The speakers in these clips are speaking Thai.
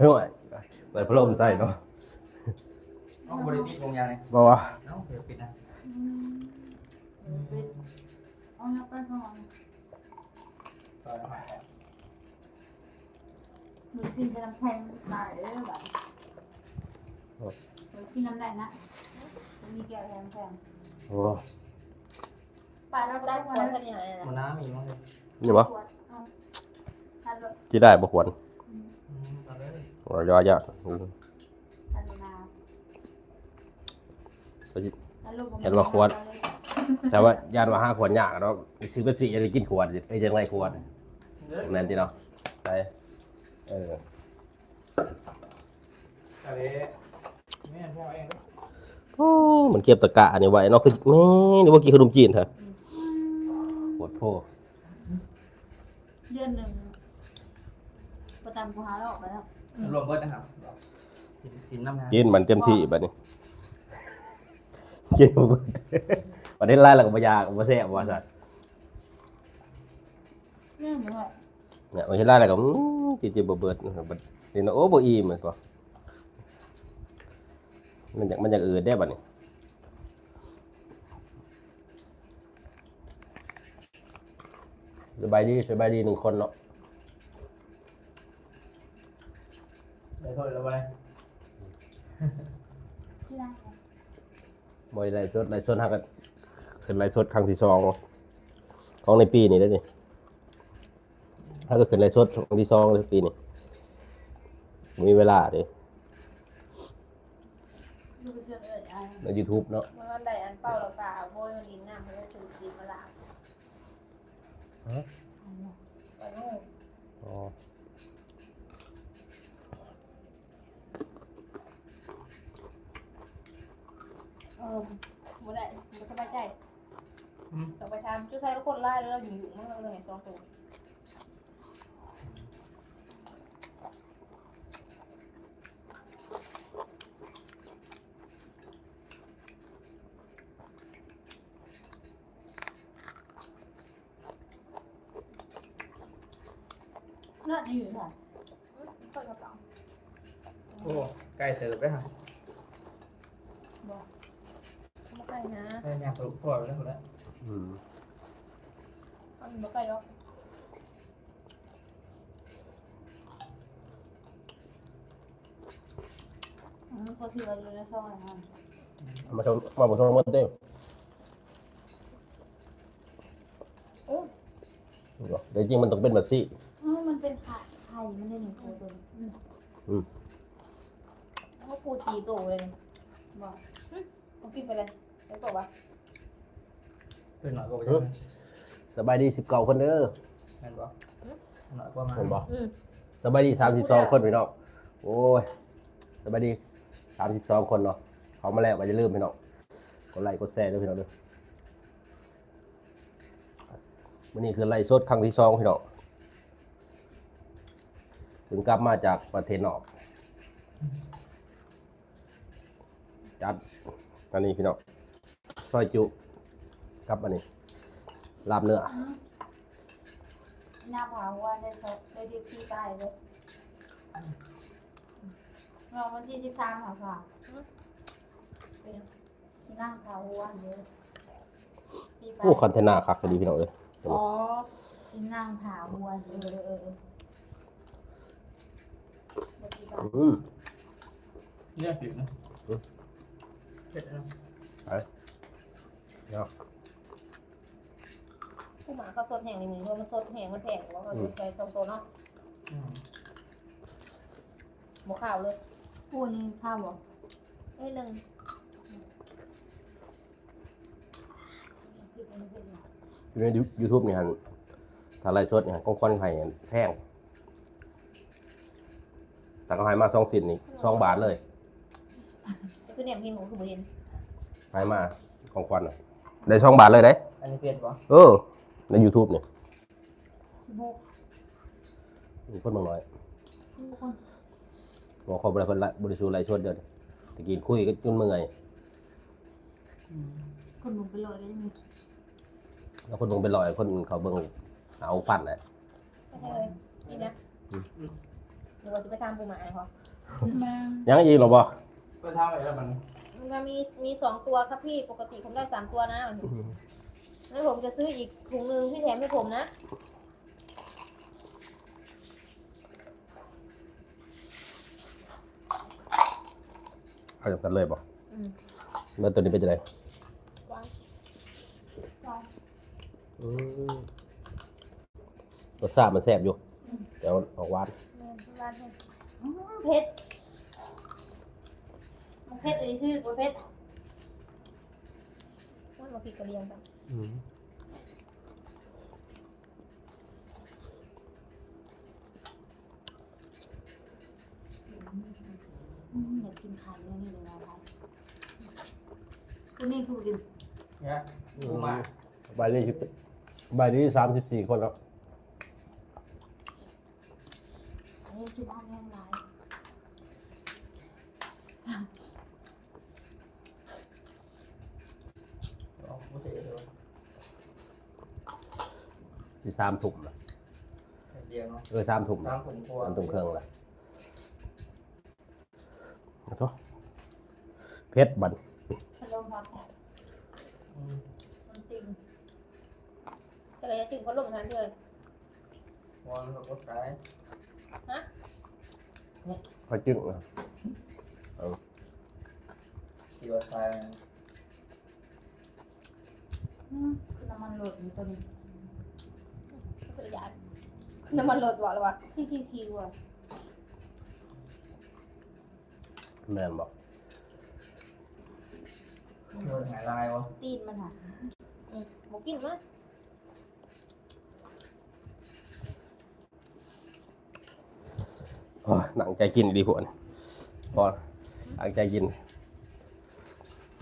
เฮ้ยเปิดพัดลมใส่เนาะเอาบริติดวงยางเลยบอกว่าเอ้าเดี๋ยวปิดนะเอาเงินไปก่อนต่อแล้วมาหนูกินจะน้ำแข็งตายเลยแบบหนูกินน้ำได้นะมีแก้วแข็งโอ้ปลาเราได้ควรขนาดไหนมันน้ำมีมั้งเนี่บ่ทันรถที่ได้บ่ควร ราย่อยากอืมทันนาเห็นว่าควรแต่ว่ายานว่าห้าขวดยากเนาะซื้อเป๊ปซี่จะได้กินขวดไอ้ยังไงขวดนั่นที่เนาะไปเอออะไรแม่พ่อเองโอ้มันเก็บตะกะนนี้ไว้เนาะคือแม่นี่ว่ากินขนมจีนฮะปวดโพเดือนหนึ่งประจำกูหาเราออกไปแล้ว รวมเบิร์ดนะครับกินกินน้ำน้กินมันเต็มที่บัดนี้กินบ่เบิดประเด็นไรแล้วก็บ่อยากบ่แซ่บว่าซั่นเรื่องนี้ว่าเนี่ยมันเฮ็ดไรแล้วก็อื้อจิจิบ่เบิดบัดนี่เนาะโอ้บ่อิ่มมันก็มันอยากมันอยากอื่นได้บัดนี้สบายดีสบายดีหนึ่งคนเนาะำได้ โทษแล้วไปที่ร้านบ่ได้ไลฟ์สดไลฟ์สดหากันขึ้นไลฟ์สดครั้งที่สองของในปีนี้ได้อนี่ถ้าก็ขึ้นไลฟ์สดครั้งที่สองในปีนี้มีเวลาเดิลูกเชื่อเอ้ยอะใน YouTube เนาะเมื่อวันใดอันเป้าเรากาโบยดินน้ำเขาจะสูบดินมาลาไปนู่นอ๋อ เออบ่ได้บ่สบายใจต้องไปทำช่วยใช้ทุกคนไล่แล้วเราอยู่อยู่เมื่อเลยสองตัวน่าจะอยู่ค่ะเปิดกระเป๋าโอ้ใกล้เสิร์ฟไปฮะ ไม่ใกล้ นะได้ยางปลุกพ่อไปแล้วคนละอืมมันไม่ใกล้หรอกอืมพอที่เราดูในช่องอะไรนะเอามาชมมาบ่ชมหมดเด้อโอ้เดี๋ยวจริงมันต้องเป็นแบบที่เออมันเป็นไข่ไข่มันได้หนึ่งตัวตัวอืมอืมเขาปูจีโตเลยบอกอืมเอากินไปเลย ไอ้ตัววะเป็นหน่อยก็ไปใช่ไหมสบายดี19คนเด้อแม่นบ่หน่อยก็มาเห็นบ่อืมสบายดี32คนพี่น้องโอ้ยสบายดี32คนเนาะเขามาแล้วก็อย่าลืมพี่น้องกดไลค์กดแชร์ด้วยพี่น้องเด้อวันนี้คือไลฟ์สดครั้งที่สองพี่น้องถึงกลับมาจากประเทศนอกจัดอันนี้พี่น้อง ซอยจุกับอันนี้ลาบเนื้อหน้าผาว่าได้เขาได้ดีพี่ตายเลยลองวันที่สิบสามค่ะค่ะเป็นที่นั่งผาว่าเยอะพี่ไปโอ้คอนเทนเนอร์คักดีพี่น้องเลยอ๋อที่นั่งผาวัวเออเออเออเดี๋ยวพี่ไปอืมเรื่องผิดนะเผ็ดนะ เนาะผู้หมาเขาสดแห้งในมือเพราะมันสดแห้งมันแห้งแล้วก็อยู่ใจตรงตัวเนาะอืมหมูข้าวเลยพูดนี่ข้าวบอกเอ้ยหนึ่งอยู่ในยูทูบเนี่ยฮะถ้าไลฟ์สดเนี่ยกองควันไข่แพงแต่ก็ให้มาสองสินนี่สองบาทเลยคือเนี่ยพี่หมูคือบุเห็นให้มากองควันน่ะ ได้สองบาทเลยได้อันนี้เผ็ดบ่เออ ใน YouTube เนี่ยสิบหกมีคนบางน้อยทุกคนบอกเขาบริคนละบริสุทธิ์ไลฟ์สดเดินตะกี้คุยกันจนเมื่อยคนหนุ่มไปเลยก็ยังมีแล้วคนเบิ่งเป็นร้อยคนเขาเบิ่งเอาฟันแหละไม่ใช่เลยนี่นะหรือว่าจะไปทำปูหมาเขามายังอีกเหรอบ่ก็ทำอะไรแล้วมัน มันมีมีสองตัวครับพี่ปกติผมได้สามตัวนะแล้วผมจะซื้ออีกถุงหนึ่งที่แถมให้ผมนะเอาจากสันเลยบ่อืมแล้วตัวนี้เป็นจะไงวางรสชาติมันแซ่บอยู่แต่มันออกหวานแม่ร้านให้เผ็ด มันเผ็ดอันนี้ชื่อว่าเผ็ดว่ามาผิดกระเรียงกันอยากกินไข่แล้วนี่เลยนะคุณนี่คือกินเนี่ยปูมา ใบนี้คือใบนี้สามสิบสี่คนแล้ว อันนี้คือบ้านแห้งร้าย เอาไม่ใช่เลยวะ ที่ สามถุ่มนะเดียวเนาะเออสามถุ่มตามผมกลัวมันตรงเครื่องละเอาโถ่เพชรบันพัดลมพอแตกอืมมันจริงจะเลยจะจึงพัดลมทันทีเลย วอนเขาก็ตายคอยจึ้งนะที่ว่าตายคือน้ำมันหลดอยู่ตัวนี้กระยาน น้ำมันลดบอกเลยวะที่ที่คิวอะแม่นบอกโดนหายลายวะตีนมันอะอืมหมูกินมั้ยโอ้ยหนังใจกินดีพวกนี่พอหนังใจกิน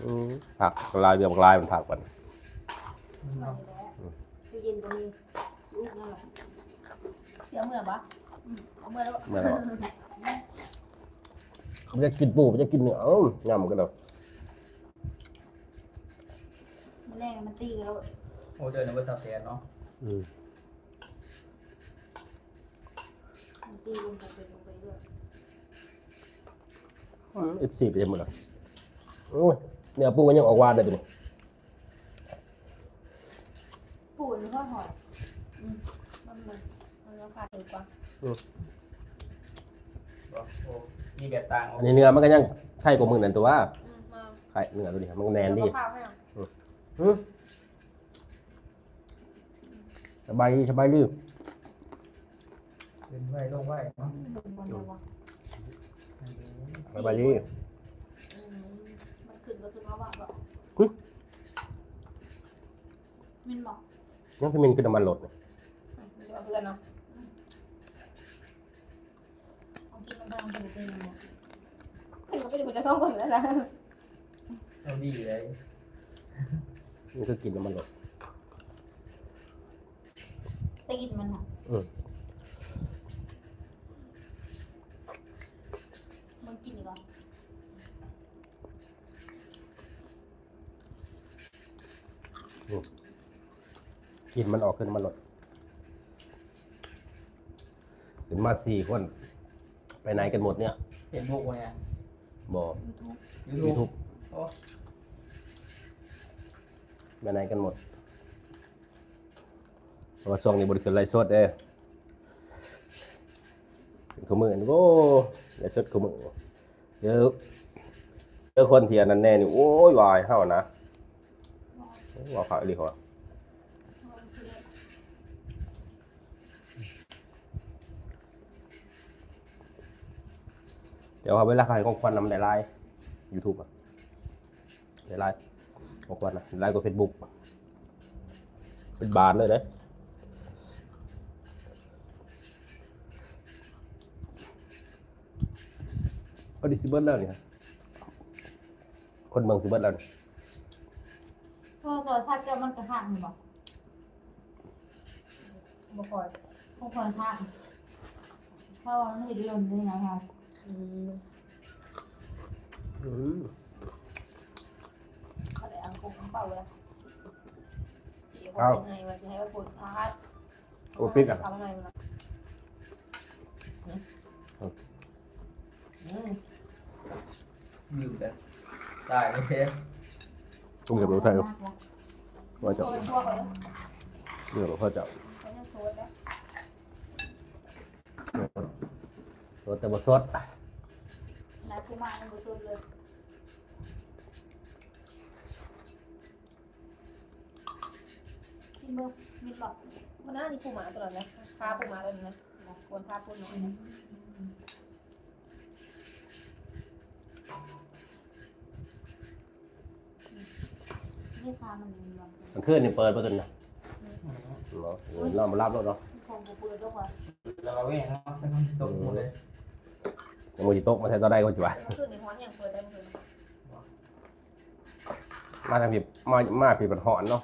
อืมผักลายเบียบลายมันผักมัน ไปแล้วคือเย็นตรงนี้ลูกนั่นแหละ เดี๋ยวเมื่อปะเอาเมื่อแล้วเมื่อเราเขาจะกินปูมันจะกินเนื้อเอ้างำกันเลยมันแรกมันตีแล้วโอ้เจอในบริษัทเสียเนาะอืมมันตีลงไปลงไปด้วยเอฟซีไปยังหมดเลยโอ้ยเนื้อปูมันยังออกหวานเลยตัวนี้ปูนก็หอยอืมมันมันมันยั งขาดถึงกว่าบอกโอ้มีแบบต่างอันนี้เนื้อมันก็ยังไข่กว่ามือนั่นตัวว่าอืมมาไข่เนื้อตัวนี้มันก็แน่นดีเยวข้าวให้เอาอืมสบายดีสบายดีขึ้นไหวลงไหวเนาะบนบนระวังสบายดีอืมมันขึ้นก็คือว่าว่าแบบหึมินบอกยังคือมินคือน้ำมันรถเนี่ยเดี๋ยวเอาเพื่อนเนาะ เอา กินมันกำลังจะเป็นยังไงถึงก็ไปดูจะต้องคนแล้วนะเอาดีเลยนี่คือกินน้ำมันรถตีนมันอะอืมมันกินอีกเหรอกินมันออกขึ้นน้ำมันรถขึ้นมาสี่คน ไปไหนกันหมดเนี่ยเห็นพวกวะเนี่ยบอกยูทูบยูยูทูทูบบโอ้ไปไหนกันหมดเพราะว่าช่วงนี้บริสุทธิ์ไรสดเด้เป็นขมือนี่โอ้ไรสดขมือเดี๋ยวเจอคนเทียนนั่นแน่นี่โอ้ยวายเฮานะว่าเขาอีหลีเขา อะเดี๋ยวเอาเวลาขายของควันนำในไลน์ยูทูบอะในไลน์ของควันนะไลน์กับเฟซบุ๊กเป็นบานเลยเด้ก็ดิซิเบิลแล้วเนี่ยคนเมืองซิเบิลแล้วเนี่ยพ่อพอทักเจ้ามันกระหังบอกบ่คอยพ่คอพอทักพ่อมันเห็นลมด้วยนะคะ เขาได้อังกงอังเป่าแล้วเดี๋ยวเขาจะให้ว่าจะให้ว่าปวดขาโอ้ปิดอะทำไรมันอืมลืมเลยตายไม่เชฟต้องเก็บรถไฟว่าจะเป็นพวกเลยเรื่องพ่อจะเขายังโซดนะสดแต่บ่สด นายผู้มาในบุตรเลยที่มือมีหลอดมันน่านี่ปูหมาตลอดนะพาปูหมาตลอดนะควรพาปูหน่อยนะนี่ค่ะมันมีหลอดมันขึ้นนี่เปิดประตูนะเนาะเออนอนมารับรถเนาะ คงเปิดด้วยว่า แล้วก็เว้งเนาะใช้คำตกหมดเลย ยังมือจิตกมาใช้ต่อได้ก็จิวะเมื่อคืนในห้องยังเปิดได้เมื่อคืนมาทางผิดมามาผิดมันหอนเนาะ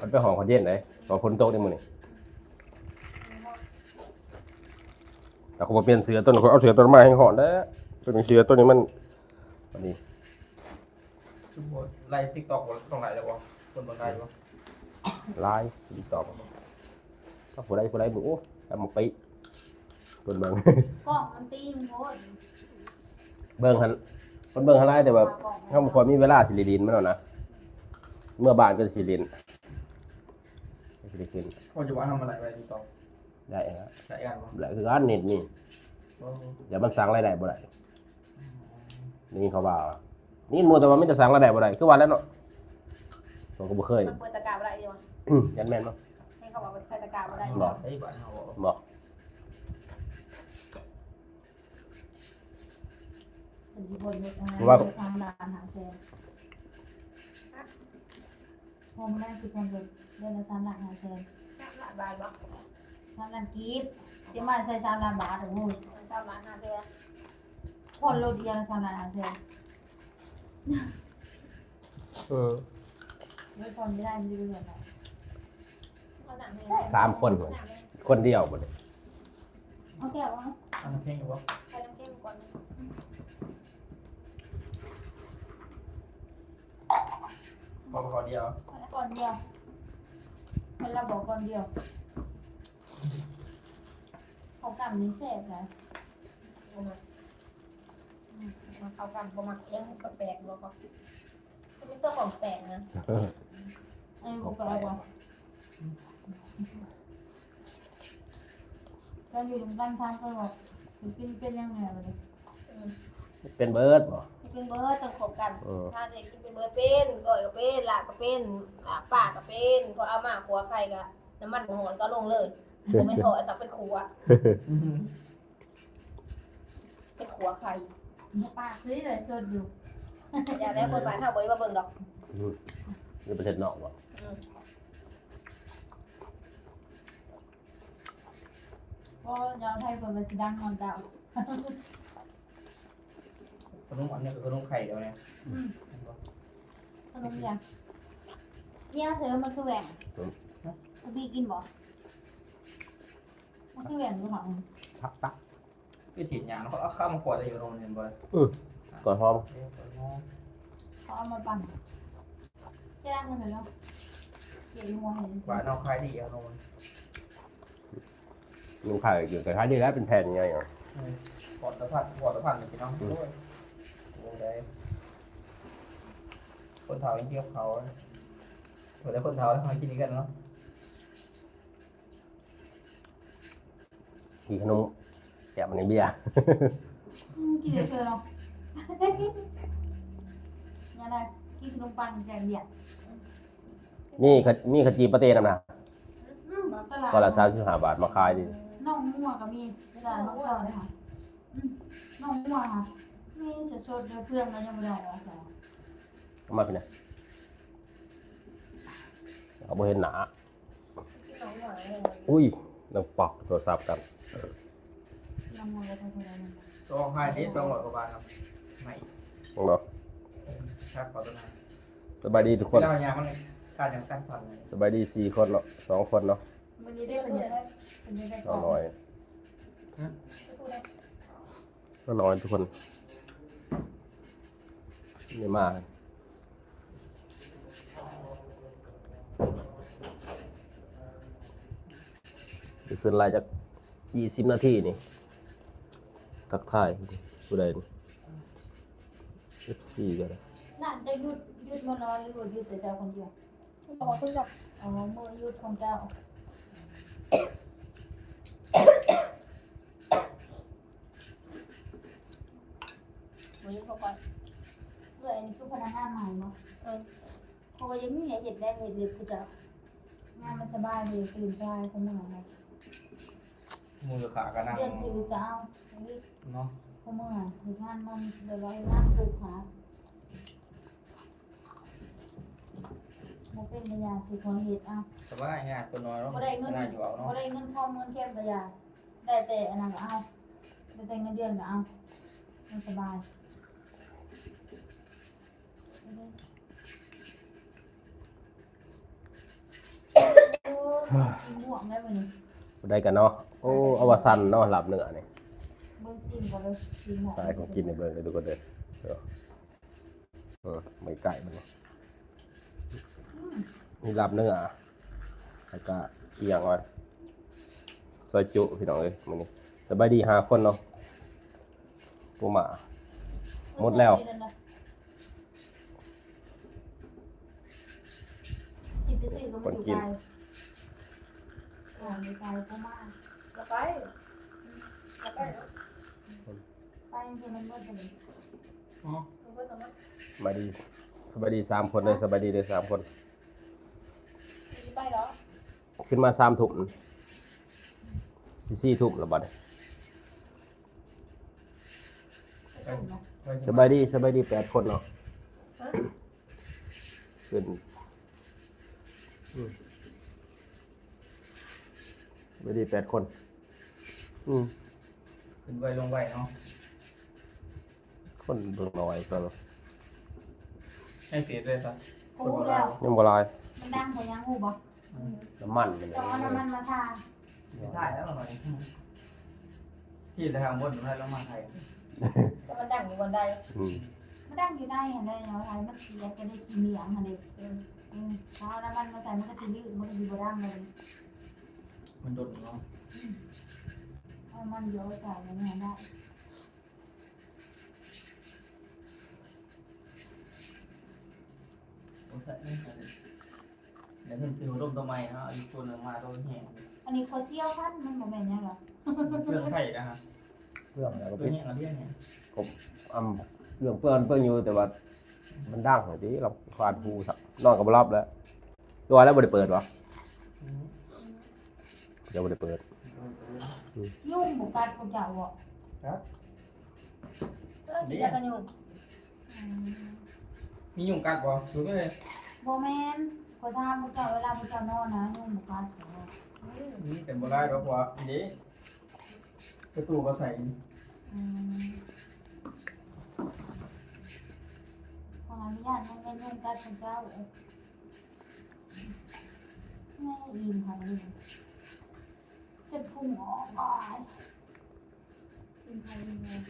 มันไปหอนคอนเย็นเลยตอนฝนตกในมือนี่แต่เขาบอกเปลี่ยนเสือต้นเขาเอาเสือต้นไม้ให้หอนได้อต้นเสือต้นนี้มันอันนี้ทุกคนไล่ติ๊กต็อกตรงไหนแล้ววะคนตรงไหนวะลายดีตอบถ้าผู้ใดผู้ใดบุ้ทำมาปี ต้นเบิ่งกล้องมันตีนโคตรเบิ่งหันคนเบิ่งหันไลายแต่แบบเขาบ่ค่อยมีเวลาสิริดินมันหรอกนะ เมื่อบานก็สิรินสิริขึ้นเขาจะว่าทำอะไรไปติ๊กต็อกได้ฮะใช้กันวะแหละคือการเน็ตนี่โอ้เดี๋ยวมันสั่งรายได้บ่ได้นี่เขาว่านี่มัวแต่ว่าไม่จะสั่งรายได้บ่ได้คือว่าแล้วเนาะผมก็บ่เคยมันเปิดตะกร้าอะไรดีวะยันแม่นบ่ให้เขาบอกว่าใส่ตะกร้าอะไรหรอไอ้บ้านเขาบอกบอก เป็นจีบนทางร้านหาแฟนพอมาได้สิบคนเลยเดือนละสามล้านหาแฟนหลายบาทวะสามล้านกีบจะมาใส่สามล้านบาทโอ้ยสามล้านห้าเดือนคนโลเดียวละสามล้านหาแฟนเออไม่คนไม่ได้ไม่ได้เงินไหนสามคนคนเดียวบ่ได้เอาแก้วว่าทำเพลงอยู่วะใส่น้ำเค็มก่อน พอพอเดียวก่อนเดียวเวลาบอกก่อนเดียวเขากำนี้แสบนะมาเข้ากันประมาณเลี้ยงแปลกๆบอกเขาไม่ต้องของแปลกนะไอ้บอกอะไรวะตอนอยู่ตรงบ้านทางก็บอกกินเป็นยังไงเลยเป็นเบิร์ดบ่ เป็นเบอร์ต้องขบกันเออ ถ้าเด็กกินเป็นเบอร์เป็นก่อยก็เป็นหลากก็เป็นหลากป่าก็เป็นพอเอามาขัวไข่ก็น้ำมันหอนก็ลงเลยผมเป็นถอยสับเป็นขัว เป็นขัวไข่ป้าซื้อเลยชดอยู่อย่าได้คนบ้านเท่าบริวาเบิ่งดอกหรือประเทศนอกบ่ก็ยาวไทยคนมันจะดังนอนดาว ขนมอันนี้คือขนมไข่เดียวเนี่ยขนมยังเนี่ยเธอมันคือแหว่งบีกินบ่มันคือแหว่งหรือเปล่าพักปักพี่ถิ่นยางเขาเอาข้าวมาขวดอะไรอยู่ตรงนี้บ่อยก่อนหอมเขาเอามาปั่นแจ้งมันเลยเนาะเกี่ยวมัวเห็นหวานเอาคล้ายดีเอาลงมันขายอยู่แต่ขายดีแล้วเป็นแผ่นไงอะขอดตะพันขอดตะพันพี่น้องด้วยโอ้ย คนเฒ่ายังเที่ยวเขาเผื่อได้คนเฒ่าแล้วเขากินนี้กันเนาะมีขนมแกะมันในเบียร์ กินเธอเนาะยังไงกินขนมปังแกงเบียร์นี่ขมีขจีปะเต้นำนะตลาดก็ละสามสิบห้าบาทมาขายดิน้องมั่วก็มีตลาดน้องซอยค่ะน้องมั่วค่ะ มีจะชดเพื่อนมันยังไม่ได้หรอค่ะเอามาเป็นไงเอาบ่เห็นหนาที่น้องหน่อยอุ้ยนังปอกโทรศัพท์กันน้องมั่วก็ทำอะไรมันตัวของไข่ที่สองร้อยกว่าบาทครับไม่มองเนาะครับขอตัวนั้นสบายดีทุกคเวนลาเนี่ยมันการอย่างสั้นพันเลยสบายดีสี่คนเนาะสองคนเนาะมันจะได้เป็นยังไงเป็นยังไงสก่อองนร้อยก็น้อยทุกคน นี่มาจะขึ้นไลน์จากยี่สิบนาทีนี่ ทักทายผู้ใดนี่ FC ก็ได้น่าจะหยุดหยุดมานอนหรือว่าหยุดแต่เจ้าคนเดียวบอกว่าเพิ่งจะอ๋อมือหยุดของเจ้าวันนี้เขาไปเพื่ออันนี้คือพนักงานใหม่เนาะเออเพราะว่ายังไม่มีเหตุได้เหตุเลยคือเจ้างานมันสบายเลยตื่นสบายคนหนึ่งเลยมือขากันนั่งเรียนผิวจะเอาอันนี้เนาะเขาเมื่อเหตุงานมันเดี๋ยวเรางานปลูกหาโมเป็นระยะสิของเหตุเอาสบายง่ายตัวน้อยเนาะก็ได้เงินง่ายอยู่เอาเนาะก็ได้เงินพอเงินแค่ระยะได้แต่อันนั้นก็เอาได้แต่เงินเดือนก็เอามัน สบายโอ้สีม่วงได้ไหมนี่ผู้ใดกันเนาะโอ้อวสันเนาะหลับเหนือนี่เบิ้งซีมก็เลยสีม่วงตายของกินในเบิ่งเลยทุกคนเด้อเดี๋ยวเออไม่ไก่มันนี่มีหลับเหนือแล้วก็เอียงไว้ซอยจุพี่น้องเอ้ยมื้อนี้สบายดีหาคนเนาะปูหมาหมดแล้วสิบไปสี่ก็ไม่อยู่ไกลอ่าอยู่ไกลก็มากจะไปจะไปเนาะไปจนมันมืดเลยอ๋อมันก็ต้องมาสบายดีสบายดีสามคนเลยสบายดีเลยสามคนจะไปเหรอขึ้นมาสามถุงสี่สี่ถุงแล้วบัดนี้ไปไปสบายดีสบายดีแปดคนเนาะฮะขึ้นอืม สบายดีแปดคน อืมขึ้นไวลงไวเนาะคนเบิ่งน้อยก็ให้เสียเลยซะกูรู้แล้วยังบ่หลายมันดังกว่ายังหูบอกน้ำมันมันจะเอาน้ำมันมาทาไม่ได้แล้วหน่อยที่ทางบนได้ลงมาไทยจะมันดังอยู่บนใดอืมมันดังอยู่ได้เห็นได้เนาะไทยมันเสียจะได้กินเหนียงค่ะเด็กอืมเอาน้ำมันมาใส่มันก็จะยืดมันก็ดีกว่าดังเลย มันโดดเนาะเอามันเยอะใส่แล้วเนี่ยได้โอ้ใส่ไม่ใส่เดี๋ยวเพิ่นซื้อร่มตัวใหม่เนาะอีกตัวหนึงมาตัวแห้งอันนี้โคเซียวพันมันโมเมนต์เนี่ยหรอเครื่องไข่นะฮะเครื่องแล้วก็ตัวเป็นแห้งกับเลี้ยงเนี่ยอำเครื่องเปื้อนเปื้อนอยู่แต่ว่า มันดังหน่อยดิเราฟาดหูสักนอนกับบ่รับแล้ว ตัวแล้วบ่ได้เปิดวะอืม เดี๋ยวบ่ได้เปิดยุ่งบุกัดกูเจ้าอะครับเออกินยากันยุงอืมมียุงกัดบ่ดูไปเลยโมเมนต์ขอทำกูเจ้าเวลากูเจ้านอนนะยุ่งบุกัดกูนี่เป็นบ่ได้ก็เพราะว่าอันนี้ประตูก็ใส่อืมขออนุญาตมันเป็นยุ่งกัดกูเจ้าเอ้ยแม่อิ่มค่ะนี่ จะพุ่งออกมาอิ่มค่ะอิ่มเลย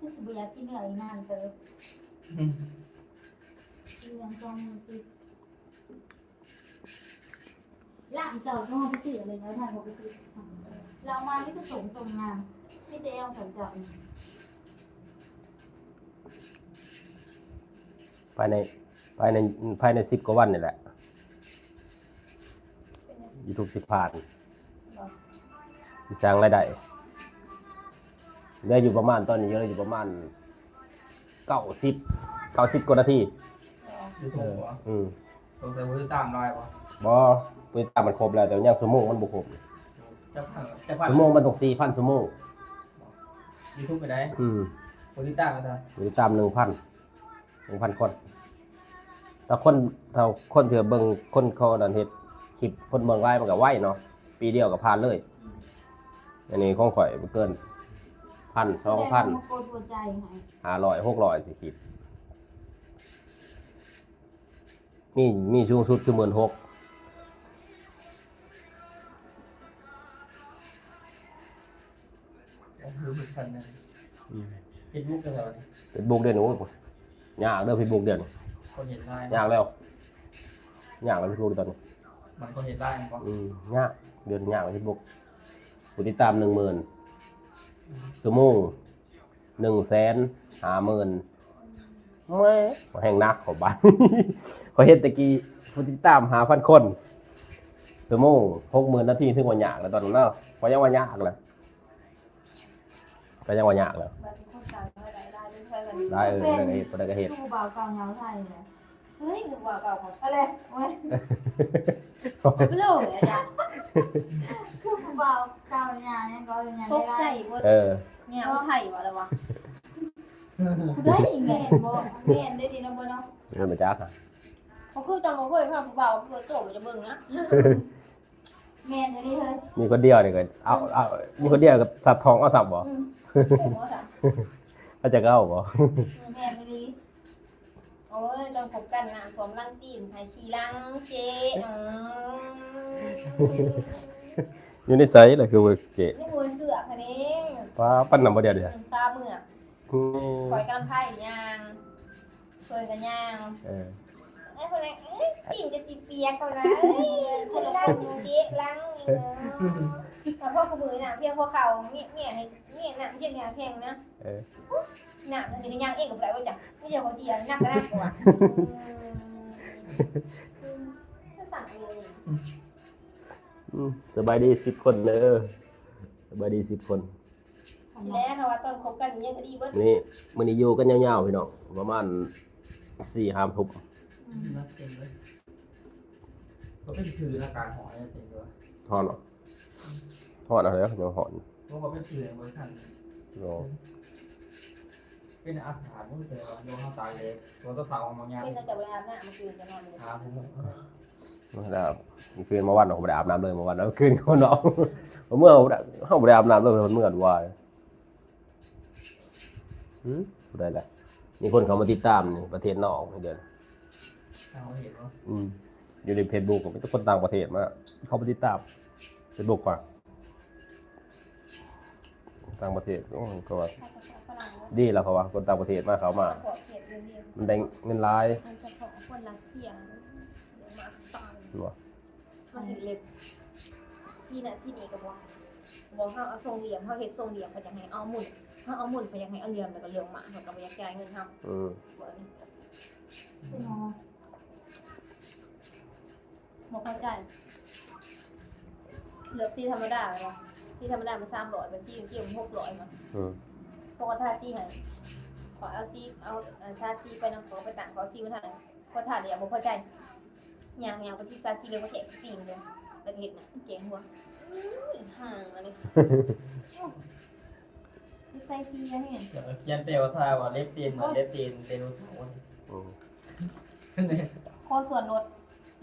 นี่สิบุอยากกินเหนื่อยนานเกินอืมเรื่องต้องติดล่างเก่าต้องไปซื้ออะไรนะท่านเขาไปซื้อเรามาไม่ผสมตรงงานไม่ได้เอาสมจับภายในภายในภายในสิบกว่าวันนี่แหละ ยูทูบสิบผ่านที่สร้างรายได้เหลืออยู่ประมาณตอนนี้เหลืออยู่ประมาณเก้าสิบเก้าสิบกว่านาทียูทูบบ่อืมตัวแต่ว่าตามได้บ่บอไปตามมันครบแล้วแต่ยังสมงมันบุครบจะพังจะพังสมงมันต้องสี่พันสมงยูทูบไปได้อืมโพลิต้าไปซะหรือตามหนึ่งพันหนึ่งพันคนถ้าคนถ้าคนเถื่อเบิ่งคนเขาดันเฮ็ด คลิปคนเมืองไร่มันก็ไหวเนาะปีเดียวก็ผ่านเลย อันนี้ของข่อยบ่เกินพันสองพันโกดหัวใจให้ห้าร้อยหกร้อยสิคลิปมีมีสูงสุดคือหมื่นหกก็คือเป็นพันนึงเฟซบุ๊กก็แล้วนี่เฟซบุ๊กเดือนหนูยากเด้อเฟซบุ๊กเดือนคนเห็นได้ยากแล้วยากแล้วเฟซบุ๊กตอนนี้ มันคนเห็นได้มันก็อืมยากเดือนยากที่บุกผู้ติดตามหนึ่งหมื่นชั่วโมงหนึ่งแสนห้าหมื่นไม่แห่งนักของบ้าน เขาเห็นตะกี้ผู้ติดตามหาพันคนชั่วโมงหกหมื่นนาทีถึงวันยากแล้วตอนนั้นเนาะพอยังวันยากเลยก็ยังวันยากแล้วแบบคนตายไม่ได้ได้ด้วยใช่กันได้เออได้ก็เห็ดได้ก็เห็ดลูกบ่าวกลางเงาไทยเนี่ย เฮ้ยหนูว่าเก่าของอะไรเว้ยไม่รู้เลยจ้ะคือผู้บ่าวกลางงานเนี่ยก็ยังตได้กใจได้เว้ยเออเนี่ยเอาไทยวะอะไรวะได้ได้อียังกไงแม่บ่แม่ได้ดีนะบ่เนาะเริ่มมาจ้าค่ะเขาคือจังมาเพื่อนพ่อผู้บ่าวเพื่อนโตมันจะเบิ่งนะแม่ได้ดีเลยมีคนเดียวเนี่ยก็เอาเอามีคนเดียวกับสัตว์ทองเอาสับบ่อืมผมว่าจ้ะถ้าจะก็เอาบ่แม่ได้ดีโอ้ยต้องพบกันนะสวมลังตีนไทยขี่ลังเจ๊อืมอยู่ในไซส์เลยคือว่าเก๋นี่มวยเสือคันนี้ป้าปั้นนำบ่เดียวเดียวตาเมื่อคอยกำลังไพ่ยางเพิ่นกันยางเออ ไอ้คนนั้นเอ้ยปิ่งจะสิเปียกเขานะเอ้ยเพิ่นลังเจ๊ลังเออแต่พ่อกระบือหน่ะเพียงพอเข่าเมียเมียให้เมียน่ะเพียงอย่างเพียงนะเออน่ะมันจะย่างเองกับไรวะจ้ะไม่ใช่คนเดียวนั่งก็น่ากลัวอืมก็สั่งเองอืมสบายดีสิบคนเด้อสบายดีสิบคนแรกค่ะว่าตอนคบกันยังดีเบิดนี่มื้อนี้อยู่กันยาวๆพี่น้องประมาณ4 5ทุ่ม นักเต็มเลยเขาเป็นถืออาการหอยเต็มด้วยฮอนเนาะฮอนเอะไรยังฮอนเพราะเขาเป็นถือเวอร์ชันโอ้เป็นอาหารมันเป็นโยนข้าวตายเลยตัวตัวสาวมางานเป็นตั้งแต่เวลาหน้ามันคือจะนอนเลยหาผมนะครับมีคืนมาวันเนาะบ่ได้อาบน้ำเลยมาวันแล้วคืนเขาเนาะเมื่อบ่ได้เฮาบ่ได้อาบน้ำเลยมันเมื่อวันวายหืมบ่ได้แหละมีคนเขามาติดตามนี่ประเทศนอกนี่เดือน เอาเห็นว่าอืมอยู่ในเพจบุ๊กมีแต่คนต่างประเทศมาเขาไปติดตามเฟซบุ๊กกว่า ต่างประเทศโอ้ก็ว่าถ้าจะขอฝรั่งเนาะดีแล้วเขาว่าคนต่างประเทศมาเขามาขอเขียนเรียนเรียนมันได้เงินหลายมันจะขอคนรัสเซียเดี๋ยวมาตายหรือว่ามันเห็นเล็บที่น่ะที่นี่ก็บอกบอกเขาเอาทรงเหลี่ยมเขาเห็นทรงเหลี่ยมเขาอยากให้เอาหมุนเขาเอาหมุนเขาอยากให้เอาเหลี่ยมแล้วก็เหลี่ยมมาเขาก็ไม่อยากจ่ายเงินทำอืมบอกนี่เป็นหมอ บอกเข้าใจเหลือที่ธรรมดาเลยวะที่ธรรมดามันสามร้อยไปที่เกี่ยวหกร้อยมาอืมปกติที่ให้ขอเอาซีเอาเอ่อชาซีไปนำขอไปต่างขอซีมาทางขอถ่ายเดี๋ยวบอกเข้าใจยางยางไปที่ชาซีเลยก็แจกซีมเลยแล้วก็เห็ดน่ะเก่งหัวอื้อห่างมาเลยที่ใส่ซีแล้วเนี่ยเขียนเตลซาว่าเล็บตีนเหมือนเล็บตีนเตลสาวอืมเนี่ยข้อส่วนลด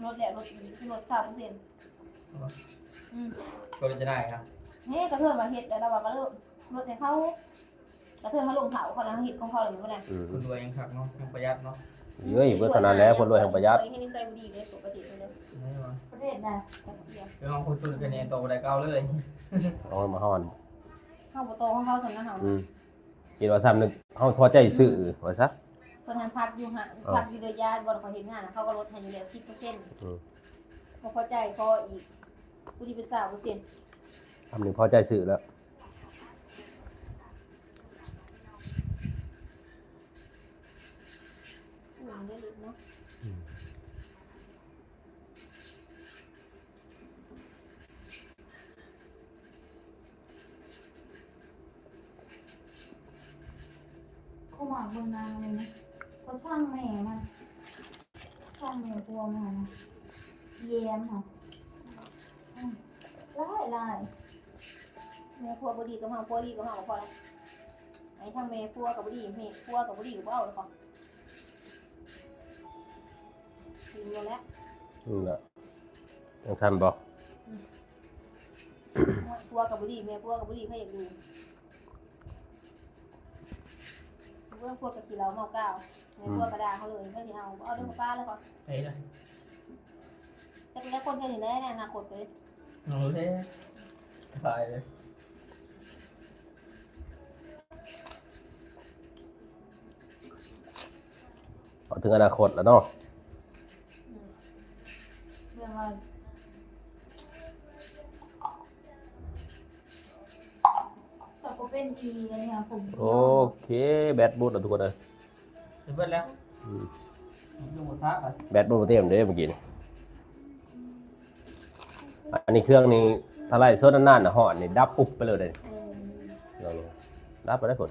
ลดแหละลดอีกคือลดสามเปอร์เซ็นต์อืมก็จะได้ครับเฮ้ยกระเทือนมาเห็ดแต่เราว่าก็เริ่มลดให้เขากระเทือนเขาลงเผาเขาแล้วเห็ดของเขาหรือเปล่าอืมคุณรวยยังขักเนาะยังประหยัดเนาะเฮ้ยเพื่อขนาดแล้วคนรวยแห่งประหยัดให้นิสัยดีเลยปกติเลยไม่ว่าประเทศใดแต่เดียวคือน้องคุณสุดคะแนนโตได้เก้าเลยเอามาห่อน เข้าประตูของเขาสำนักเขาอืมคิดว่าซ้ำนึกเฮาพอใจซื้อว่าซะ คนทันพักอยู่ห่างพักอยู่เดียญาติบนเขาเห็นงานเขาก็ลดให้อยู่แล้วสิบเปอร์เซ็นต์อืมพอเข้าใจก็อีกผู้ที่เป็นสาวเปอร์เซ็นต์ทำนึงพอใจซื้อแล้วหนังได้ลิบเนาะเขาหมากเมืองนางเลยนะ เขาสร้างแม่มันสร้างแม่ตัวมันเยี่ยมค่ะอืมไล่ไล่แม่พัวบดีกับเฮาพัวดีกับเฮาพอแล้วไอ้ทางแม่พัวกับบดีแม่พัวกับบดีกับเอาเลยพอกินหมดแล้วอืมละยังทันบ่พัวกับบดีแม่พัวกับบดีเขาอยากดูเพื่อพัวกับกี่เราเมาเก้า ในครัวประดาเขาเลยไม่อที่เอาเอาเรื่องป้าแล้วก็ไอ้นะแต่แล้วคนจะอยู่ได้ในอนาคตเลยหนูได้ตายเลยพอถึงอนาคตแล้วเนาะเรื่องอะไรแเป็นดีเลยค่ะผมโอเค แบดบูดเหรอทุกคนเลย เสร็จเบิดแล้วอืมดูหมดทักอะแบตบูทเต็มเด้เมื่อกี้นี่อันนี้เครื่องนี้ถ้าไล่สดนานๆน่ะหอนนี่ดับปุ๊บไปเลยเลยเออลองดูดับไปได้ผล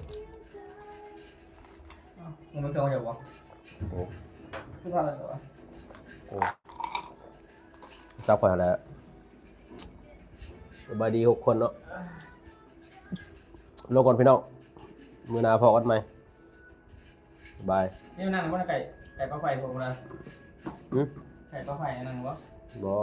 มึงไม่เคยเอาอย่างวะโอ้ทุกท่านเลยเหรอโอ้จับไปแล้วสบายดีหกคนเนาะโลกก่อนพี่น้องมือหนาพอกันไหม บายนี่มันนั่งบนไก่ไก่ปลาไฟผมนะหืมไก่ปลาไฟนั่งวะบอ